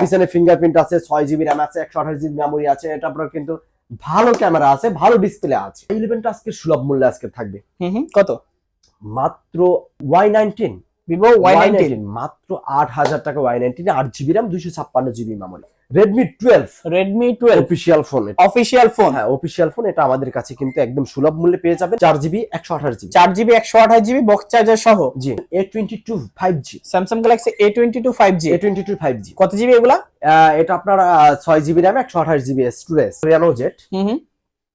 পিছনে ফিঙ্গারপ্রিন্ট আছে ছয় জিবি র্যাম আছে একশো আঠাশ জিবি মেমোরি আছে এটা আপনার কিন্তু ভালো ক্যামেরা আছে ভালো ডিসপ্লে আছে। ইলেভেনটা আজকে সুলভ মূল্যে আজকে থাকবে। কত? মাত্র Y nineteen Vivo Y nineteen মাত্র আট হাজার টাকা ওয়াই নাইনটিন আট জিবি র্যাম দুইশো ছাপ্পান্ন GB memory Redmi twelve Redmi twelve official phone official phone হ্যাঁ অফিসিয়াল ফোন এটা আমাদের কাছে কিন্তু একদম সুলভ মূল্যে পেয়ে যাবে চার জিবি একশো আঠাশ জিবি চার জিবি একশো আঠাশ জিবি বক্স চার্জার সহ। G. A twenty two five G Samsung Galaxy A twenty two five G A twenty two five G কত জিবি এগুলা? এটা আপনার ছয় জিবি র্যাম একশো আঠাশ জিবি স্টোরেজ রিয়ানো জেট হুম।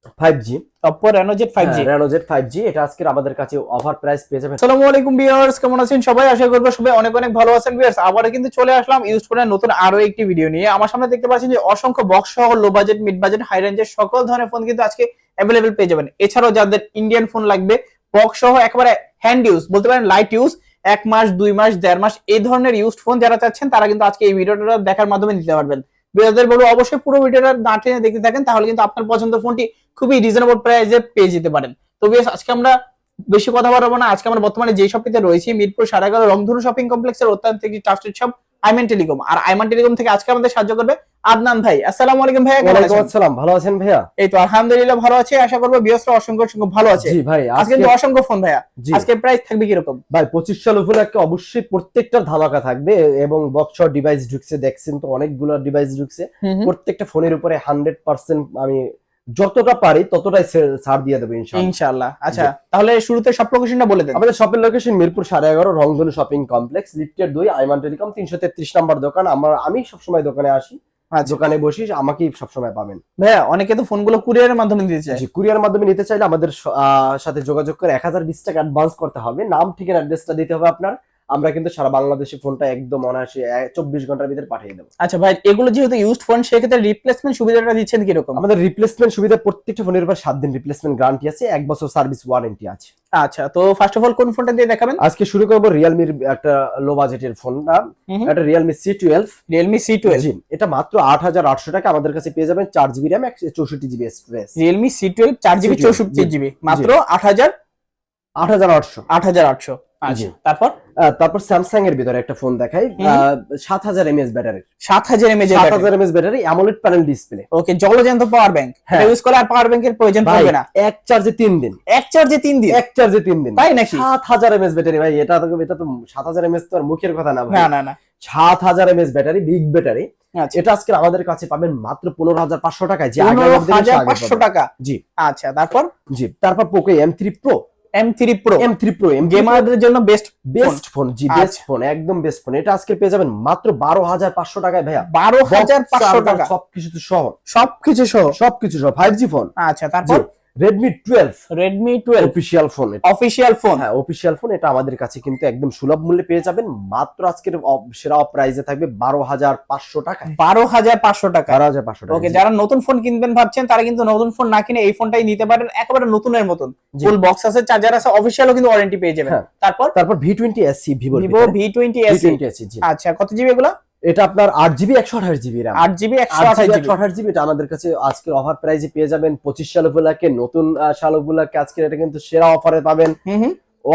হুম five G Oppo Reno Z five G Reno Z five G এটা আজকে আমাদের কাছে অফার প্রাইস পেয়ে যাবেন। আসসালামু আলাইকুম ভিউয়ার্স কেমন আছেন সবাই? আশা করব সবাই অনেক অনেক ভালো আছেন ভিউয়ার্স কিন্তু চলে আসলাম ইউজ ফোনের নতুন আরও একটি ভিডিও নিয়ে। আমার সামনে দেখতে পাচ্ছেন যে অসংখ্য বক্স সহ low budget mid budget high রেঞ্জের সকল ধরনের ফোন কিন্তু আজকে অ্যাভেলেবেল পেয়ে যাবেন। এছাড়াও যাদের ইন্ডিয়ান ফোন লাগবে বক্স সহ একেবারে হ্যান্ড ইউজ বলতে পারেন লাইট ইউজ এক মাস দুই মাস দেড় মাস এই ধরনের ইউজড ফোন যারা চাচ্ছেন তারা কিন্তু আজকে এই ভিডিওটা দেখার মাধ্যমে নিতে পারবেন। বিরাদের বলব অবশ্যই পুরো ভিডিওটা না টেনে দেখতে থাকেন, তাহলে কিন্তু আপনার পছন্দের ফোনটি খুবই রিজনেবল প্রাইসে পেয়ে যেতে পারেন। তো বেশ, আজকে আমরা বেশি কথা বলব না, আজকে আমরা বর্তমানে যে শপটিতে রয়েছি, মিরপুর সাড়ে রংধনু শপিং কমপ্লেক্সের অত্যন্ত একটি ট্রাস্টেড শপ আইমেন টেলিকম আর আইমান টেলিকম থেকে আজকে আমাদের সাহায্য করবে আদনান ভাই আসসালামু আলাইকুম ভাইয়া কেমন আছেন? আসসালাম ভালো আছেন ভাইয়া? এই তো আলহামদুলিল্লাহ ভালো আছে আশা করব বিয়সরা অসংখ্য অসংখ্য ভালো আছে। জি ভাই আজকে কিন্তু অসংখ্য ফোন ভাইয়া। আজকে প্রাইস থাকবে কীরকম? ভাই পঁচিশ সাল উপলক্ষে অবশ্যই প্রত্যেকটা ধামাকা থাকবে এবং বক্স ডিভাইস ঢুকছে দেখছেন তো অনেকগুলো ডিভাইস ঢুকছে। প্রত্যেকটা ফোনের উপরে হান্ড্রেড পার্সেন্ট আমি যতটা পারি ততটাই ছাড় দিয়ে দেবো ইনশাআল্লাহ। ইনশাআল্লাহ আচ্ছা তাহলে শুরুতে সব লোকেশনটা বলে দেন। আমাদের শপের লোকেশন মিরপুর সাড়ে এগারো রংধনু শপিং কমপ্লেক্স লিফটের দুই আইমান টেলিকম তিনশো তেত্রিশ নাম্বার দোকান। আমার আমি সবসময় দোকানে আসি। দোকানে বসি আমাকেই সবসময় পাবেন। ভাইয়া অনেকে তো ফোনগুলো কুরিয়ারের মাধ্যমে দিতে চাই কুরিয়ার মাধ্যমে নিতে চাইলে আমাদের সাথে যোগাযোগ করে এক হাজার বিশ টাকা অ্যাডভান্স করতে হবে। নাম ঠিকানা অ্যাড্রেসটা দিতে হবে আপনার। আমরা কিন্তু সারা বাংলাদেশে ফোনটা একদম অনায়াসে চব্বিশ ঘণ্টার ভিতরে পাঠিয়ে দেবো। আচ্ছা ভাই এগুলো যেহেতু ইউজড ফোন সেক্ষেত্রে রিপ্লেসমেন্ট সুবিধাটা দিচ্ছেন কীরকম? আমাদের রিপ্লেসমেন্ট সুবিধা প্রত্যেকটা ফোনের উপর সাত দিন রিপ্লেসমেন্ট গ্যারান্টি আছে এক বছর সার্ভিস ওয়ারেন্টি আছে। আচ্ছা তো ফার্স্ট অফ অল কোন ফোনটা দিয়ে দেখাবেন? আজকে শুরু করব রিয়েলমির একটা লো বাজেটের ফোনটা Realme C twelve Realme C twelve এটা মাত্র আট হাজার আটশো টাকা আমাদের কাছে পেয়ে যাবেন চার জিবি র্যাম একশো চৌষট্টি GB storage Realme C twelve চার জিবি C12 চৌষট্টি জিবি মাত্র আট হাজার? আট হাজার আটশো। আট হাজার আটশো। আচ্ছা তারপর? তারপর স্যামসাং এর ভিতরে একটা ফোন দেখাই। সাত হাজার এমএস ব্যাটারি সাত হাজার এমএজ সাত হাজার mAh battery AMOLED panel display okay জলজান্ত power bank. Use করলে আর পাওয়ার ব্যাংকের প্রয়োজন পড়বে না। এক চার্জে তিন দিন। এক চার্জে তিন দিন? এক চার্জে তিন দিন। তাই নাকি? সাত হাজার এমএস ব্যাটারি ভাই এটা তো এটা তো সাত হাজার এমএস তো আর মুখের কথা না না না না। সাত হাজার এমএস ব্যাটারি বিগ ব্যাটারি এটা আজকে আমাদের কাছে পাবেন মাত্র পনেরো হাজার পাঁচশো টাকায় যে আগে পাঁচশো টাকা? জি। আচ্ছা তারপর? জি তারপর Poco M three pro M three pro M three pro M গেমারদের জন্য বেস্ট বেস্ট ফোন জি বেস্ট আচ্ছা। ফোন একদম বেস্ট ফোন এটা আজকে পেয়ে যাবেন মাত্র বারো হাজার পাঁচশো টাকায় ভাইয়া। বারো হাজার পাঁচশো টাকা। সবকিছু সহ। সবকিছু সহ। সবকিছু সহ ফাইভ জি ফোন আচ্ছা তারপর? Redmi twelve Redmi twelve official phone official phone হ্যাঁ অফিসিয়াল ফোন এটা আমাদের কাছে কিন্তু একদম সুলভ মূল্যে পেয়ে যাবেন। মাত্র আজকের সেরা প্রাইসে থাকবে বারো হাজার পাঁচশো টাকা। বারো হাজার পাঁচশো টাকা। বারো হাজার পাঁচশো টাকা ওকে যারা নতুন ফোন কিনবেন ভাবছেন তারা কিন্তু নতুন ফোন না কিনে এই ফোনটাই নিতে পারেন। একেবারে নতুনের মতন। ফুল বক্স আছে চার্জার আছে অফিসিয়ালও কিন্তু ওয়ারেন্টি পেয়ে যাবেন। হ্যাঁ। তারপর? তারপর V twenty SC Vivo Vivo V twenty SC আচ্ছা কত জিবি এগুলো? এটা আপনার আট জিবি একশো আঠাশ জিবি র্যাম আট জিবি একশো আঠাশ জিবি জিবি একশো আঠাশ জিবি এটা আমাদের কাছে আজকের অফার প্রাইসে পেয়ে যাবেন। পঁচিশ সাল উপলক্ষে নতুন সাল উপলক্ষে আজকে এটা কিন্তু সেরা অফারে পাবেন।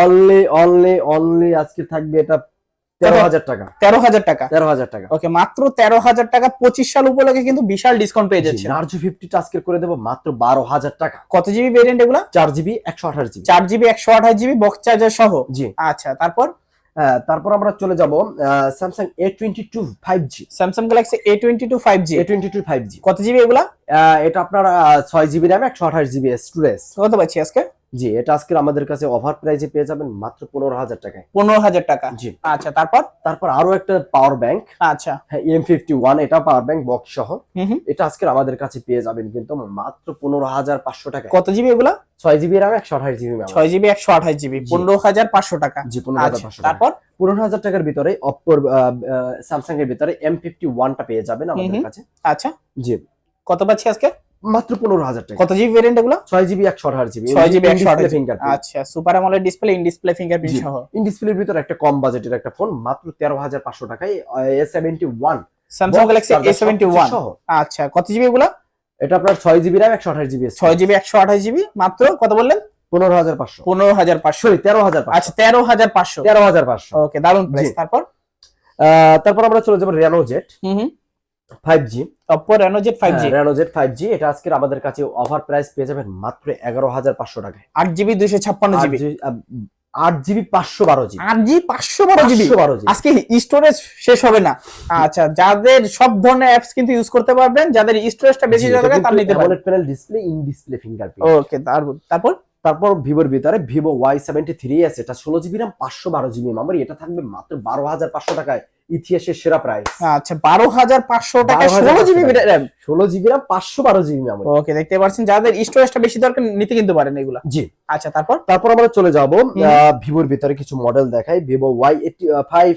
অনলি অনলি অনলি আজকে থাকবে এটা তেরো হাজার টাকা। তেরো হাজার টাকা। তেরো হাজার টাকা। ওকে মাত্র তেরো হাজার টাকা পঁচিশ সাল উপলক্ষে কিন্তু বিশাল ডিসকাউন্ট পেয়ে যাচ্ছে নার্জো ফিফটিটা আজকে করে দেবো মাত্র বারো হাজার টাকা। কত জিবি ভেরিয়েন্ট এগুলো? চার জিবি একশো আঠাশ জিবি চার জিবি একশো আঠাশ জিবি বক্স চার্জার সহ? জি। আচ্ছা তারপর? তারপর আমরা চলে যাব Samsung A twenty two five G Samsung Galaxy A twenty two five G A twenty two five G কত জিবি এগুলা? এটা আপনার ছয় জিবি র্যাম একশো আঠাশ জিবি স্টোরেজ কত পাচ্ছি আজকে? জি এটা আজকে আমাদের কাছে অফার প্রাইসে পেয়ে যাবেন মাত্র পনেরো হাজার টাকায়। পনেরো হাজার টাকা? জি। আচ্ছা তারপর? তারপর আরও একটা পাওয়ার ব্যাংক আচ্ছা। এম ফিফটি ওয়ান এটা পাওয়ার ব্যাংক বক্স সহ। এটা আজকে আমাদের কাছে পেয়ে যাবেন কিন্তু মাত্র পনেরো হাজার পাঁচশো টাকা কত জিবি এগুলা? ছয় জিবি র্যাম একশো আঠাশ জিবি ছয় জিবি একশো আঠাশ জিবি পনেরো হাজার পাঁচশো টাকা। জি পনেরো হাজার আচ্ছা পাঁচশো তারপর? পনেরো হাজার টাকার ভিতরে অপ্পোর স্যামসাং এর ভিতরে এম ফিফটি ওয়ানটা পেয়ে যাবেন আমাদের। কাছে। আচ্ছা। জি। কত পাচ্ছি আজকে? মাত্র পনেরো হাজার টাকা। কত জিবি ভেরিয়েন্ট এগুলো? ছয় জিবি একশো আঠাশ জিবি ছয় জিবি একশো আঠাশ ফিঙ্গার আচ্ছা সুপার আমলের ডিসপ্লে ইন ডিসপ্লে ফিঙ্গারপ্রিন্ট। সহ। ইন ডিসপ্লের ভিতরে একটা কম বাজেটের একটা ফোন মাত্র তেরো হাজার পাঁচশো টাকায় A seventy one Samsung Galaxy A seventy one আচ্ছা কত জিবি এগুলো? এটা আপনার ছয় জিবি র্যাম একশো আঠাশ জিবি ছয় জিবি একশো আঠাশ জিবি মাত্র কত বললেন? পনেরো হাজার পাঁচশো। পনেরো হাজার পাঁচশো। তেরো হাজার আচ্ছা তেরো হাজার পাঁচশো। তেরো হাজার পাঁচশো। ওকে দারুণ প্রাইস তারপর? তারপর আমরা চলে যাব রেনো জেট হুম। হুম five G Oppo Reno Z 5G Reno Z five G এটা আজকের আমাদের কাছে অফার প্রাইস পেয়ে যাবেন মাত্র এগারো হাজার পাঁচশো টাকায়। আট জিবি দুইশো ছাপ্পান্ন জিবি। আট জিবি পাঁচশো বারো জিবি। আট জিবি পাঁচশো বারো জিবি? পাঁচশো বারো জিবি। আজকে স্টোরেজ শেষ হবে না। আচ্ছা যাদের সব ধরনের অ্যাপস কিন্তু ইউজ করতে পারবেন যাদের স্টোরেজটা বেশি দরকার তার নিতে পারবেন panel display in display fingerprint okay তারপর? তারপর ভিভোর ভিতরে ভিভো ওয়াই সেভেন্টি থ্রি আছে এটা ষোলো জিবি র্যাম পাঁচশো বারো জিবি মেমোরি এটা থাকবে মাত্র বারো হাজার পাঁচশো টাকায়। ইতিহাসের সেরা প্রাইস আচ্ছা বারো হাজার পাঁচশো টাকা ষোলো জিবি। র্যাম ষোলো জিবি র্যাম পাঁচশো বারো জিবি মেমোরি ওকে দেখতে পাচ্ছেন যাদের স্টোরেজটা বেশি দরকার নিতে কিন্তু পারেন এগুলো। জি। আচ্ছা তারপর? তারপর আমরা চলে যাব। ভিভোর ভিতরে কিছু মডেল দেখাই। Vivo Y eighty five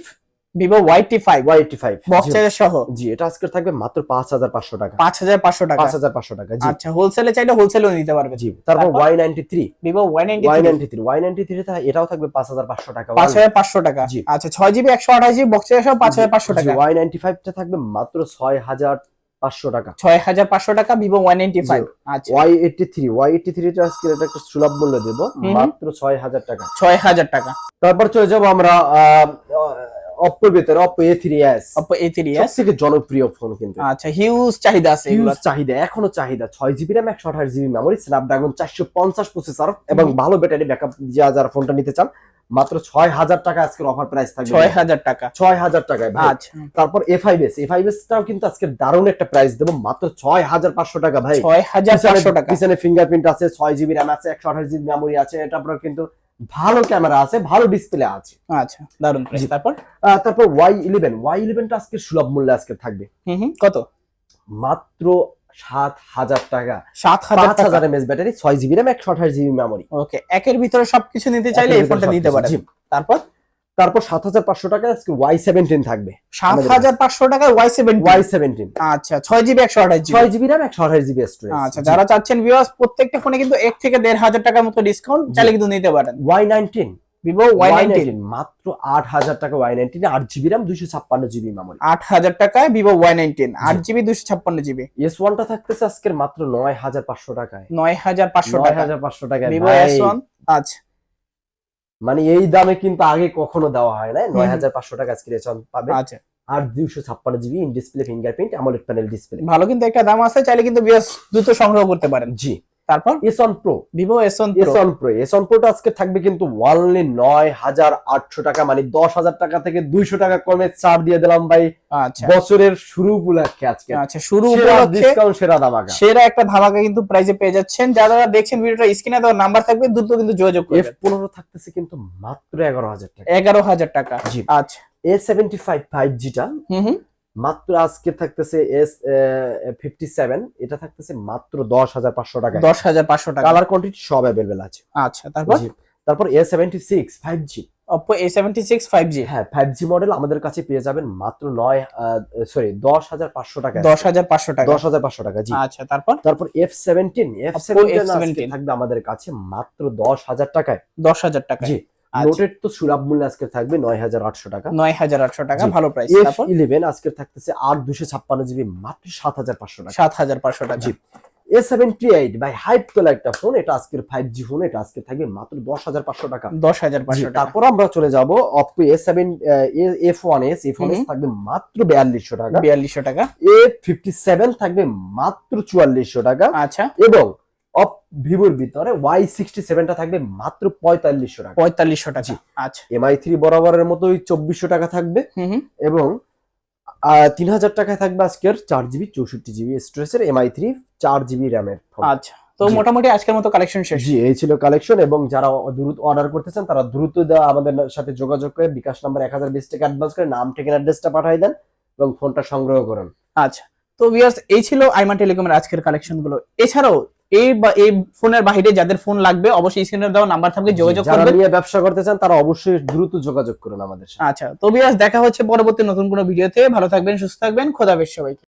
Vivo Y T five Y eighty five box সহ। জি এটা আজকে থাকবে মাত্র পাঁচ হাজার পাঁচশো টাকা। পাঁচ হাজার পাঁচশো টাকা। পাঁচ হাজার পাঁচশো টাকা জি। আচ্ছা হোলসেলে চাইলে হোলসেলেও নিতে পারবে। জি তারপর? Y ninety three Vivo Y ninety Y ninety three Y ninety three এটাও থাকবে পাঁচ হাজার পাঁচশো টাকা। পাঁচ হাজার পাঁচশো টাকা। জি। আচ্ছা ছয় জিবি একশো আঠাশ জিবি বক্স সহ পাঁচ হাজার পাঁচশো টাকা। ওয়াই নাইনটি ফাইভটা থাকবে মাত্র ছয় হাজার পাঁচশো টাকা। ছয় হাজার পাঁচশো টাকা ভিভো ওয়ান নাইনটি ফাইভ আচ্ছা। Y eighty three Y eighty থ্রিটা আজকে এটা একটা সুলভ মূল্য দেবো মাত্র ছয় হাজার টাকা। ছয় হাজার টাকা। তারপর চলে যাব আমরা অপ্পোর ভিতরে Oppo A three S Oppo A three সব থেকে জনপ্রিয় ফোন কিন্তু আচ্ছা হিউজ চাহিদা আছে এগুলো। চাহিদা এখনও চাহিদা। ছয় জিবি র্যাম একশো আঠাশ জিবি মেমোরি স্ন্যাপড্রাগন চারশো পঞ্চাশ প্রসেসর এবং ভালো ব্যাটারি ব্যাকআপ যা যারা ফোনটা নিতে চান মাত্র ছয় হাজার টাকা আজকের অফার প্রাইস থাকবে। ছয় হাজার টাকা। ছয় হাজার টাকায় ভাই। আচ্ছা। তারপর A five S A five S টাও কিন্তু আজকে দারুণ একটা প্রাইস দেবো মাত্র ছয় হাজার পাঁচশো টাকা ভাই। ছয় হাজার পাঁচশো টাকা। পিছনে ফিঙ্গারপ্রিন্ট আছে ছয় জিবি র্যাম আছে একশো আঠাশ জিবি মেমোরি আছে এটা আপনার কিন্তু ভালো ক্যামেরা আছে ভালো ডিসপ্লে আছে। আচ্ছা। দারুণ তারপর তারপর ওয়াই ইলেভেন ওয়াই ইলেভেনটা আজকে সুলভ মূল্যে আজকে থাকবে। কত? মাত্র সাত হাজার টাকা। সাত হাজার পাঁচ হাজার এমএস ব্যাটারি ছয় জিবি র্যাম একশো আঠাশ জিবি মেমোরি ওকে একের ভিতরে সবকিছু নিতে চাইলে এই ফোনটা নিতে পারে তারপর? তারপর সাত হাজার পাঁচশো টাকা আজকে ওয়াই সেভেন্টিন থাকবে। সাত হাজার পাঁচশো টাকা ওয়াই সেভেন ওয়াই সেভেন্টিন আচ্ছা ছয় জিবি একশো আঠাশ জিবি? ছয় জিবি র্যাম একশো আঠাশ জিবি স্টোরেজ আচ্ছা যারা চাচ্ছেন ভিউয়ার্স প্রত্যেকটা ফোনে কিন্তু এক থেকে দেড় হাজার টাকার মতো ডিসকাউন্ট চাইলে কিন্তু নিতে পারেন। Y nineteen Vivo Y nineteen মাত্র আট হাজার টাকা ওয়াই নাইনটিন আট জিবি র্যাম দুইশো ছাপ্পান্ন জিবি মেমোরি আট হাজার টাকায় ভিভো ওয়াই নাইনটিন আট জিবি দুশো ছাপ্পান্ন জিবি। এস ওয়ানটা থাকতেছে আজকের মাত্র নয় হাজার পাঁচশো টাকায়। নয় হাজার পাঁচশো নয় হাজার পাঁচশো টাকায়। ভিভো এস ওয়ান আচ্ছা। মানে এই দামে কিন্তু আগে কখনো দেওয়া হয় না নয় হাজার পাঁচশো টাকা আজকে পাবে আচ্ছা। আর দুইশো ছাপ্পান্ন GB in display fingerprint AMOLED panel display ভালো কিন্তু একটা দাম আছে চাইলে কিন্তু বেশ দ্রুত সংগ্রহ করতে পারেন। জি। তারপর? S one pro. Vivo S one S one pro. S one প্রোটা আজকে থাকবে কিন্তু ওয়ানলি নয় হাজার আটশো টাকা মানে দশ হাজার টাকা থেকে দুইশো টাকা কমে ছাড় দিয়ে দিলাম ভাই। আচ্ছা। বছরের শুরু উপলক্ষে আজকে। আচ্ছা শুরু ডিসকাউন্ট সেরা দামাকা সেরা একটা ধামাকা কিন্তু প্রাইজে পেয়ে যাচ্ছেন। যারা যারা দেখছেন ভিডিওটা স্ক্রিনে দেওয়া নাম্বার থাকবে দ্রুত কিন্তু যোগাযোগ এফ পনেরো থাকতেছে কিন্তু মাত্র এগারো হাজার টাকা। এগারো হাজার টাকা। জি। আচ্ছা। এ সেভেন্টি ফাইভ ফাইভ জিটা হুম হুম। মাত্র আজকে থাকতেছে এস ফিফটি সেভেন এটা থাকতেছে মাত্র দশ হাজার পাঁচশো টাকা দশ হাজার পাঁচশো টাকা। কালার কোয়ান্টিটি সব অ্যাভেলেবেল আছে। আচ্ছা তারপর? তারপর A seventy six five G Oppo A seventy six five G হ্যাঁ ফাইভ জি মডেল আমাদের কাছে পেয়ে যাবেন মাত্র নয় সরি দশ হাজার পাঁচশো টাকা দশ হাজার পাঁচশো টাকা। দশ হাজার পাঁচশো টাকা জি। আচ্ছা তারপর? তারপর F seventeen F seventeen F17 থাকবে আমাদের কাছে মাত্র দশ হাজার টাকায়। দশ হাজার টাকা জি। আচ্ছা। নোটের তো সুলভ মূল্য আজকে থাকবে নয় হাজার আটশো টাকা। নয় হাজার আটশো টাকা ভালো প্রাইস এফ ইলেভেন আজকে থাকতেছে আট দুশো ছাপ্পান্ন জিবি মাত্র সাত হাজার পাঁচশো টাকা। সাত হাজার পাঁচশো টাকা। জি। A seventy eight by hype তোলা একটা ফোন এটা আজকের ফাইভ জি ফোন এটা আজকে থাকবে মাত্র দশ হাজার পাঁচশো টাকা। দশ হাজার পাঁচশো তারপর আমরা চলে যাব Oppo A seven F one S F one S থাকবে মাত্র বিয়াল্লিশশো টাকা। বিয়াল্লিশশো টাকা। এ ফিফটি সেভেন থাকবে মাত্র চুয়াল্লিশশো টাকা। আচ্ছা। এবং অপ ভিভোর ভিতরে ওয়াই সিক্সটি সেভেনটা থাকবে মাত্র পঁয়তাল্লিশশো টাকা। পঁয়তাল্লিশশো টাকা। আচ্ছা। এমআই থ্রি বরাবরের মতোই চব্বিশশো টাকা থাকবে। এবং তিন হাজার টাকায় থাকবে আজকের চার জিবি চৌষট্টি জিবি স্টোরেজের এমআই থ্রি চার জিবি র্যামের আচ্ছা। তো মোটামুটি আজকের মতো কালেকশন শেষ। জি এই ছিল কালেকশন এবং যারা দ্রুত অর্ডার করতে চান তারা দ্রুত আমাদের সাথে যোগাযোগ করে বিকাশ নাম্বার এক হাজার বিশ টাকা অ্যাডভান্স করে নাম ঠিকানা অ্যাড্রেসটা পাঠিয়ে দেন এবং ফোনটা সংগ্রহ করুন। আচ্ছা। তো ভিউয়ার্স এই ছিল আইমান টেলিকমের আজকের কালেকশনগুলো। এছাড়াও এই বা এই ফোনের বাইরে যাদের ফোন লাগবে অবশ্যই স্ক্রিনে দেওয়া নাম্বার থাকবে যোগাযোগ যারা করবেন। নিয়ে ব্যবসা করতে চান তারা অবশ্যই দ্রুত যোগাযোগ করুন আমাদের সাথে। আচ্ছা তো বিয়াস দেখা হচ্ছে পরবর্তী নতুন কোনো ভিডিওতে। ভালো থাকবেন সুস্থ থাকবেন খোদা হাফেজ সবাইকে।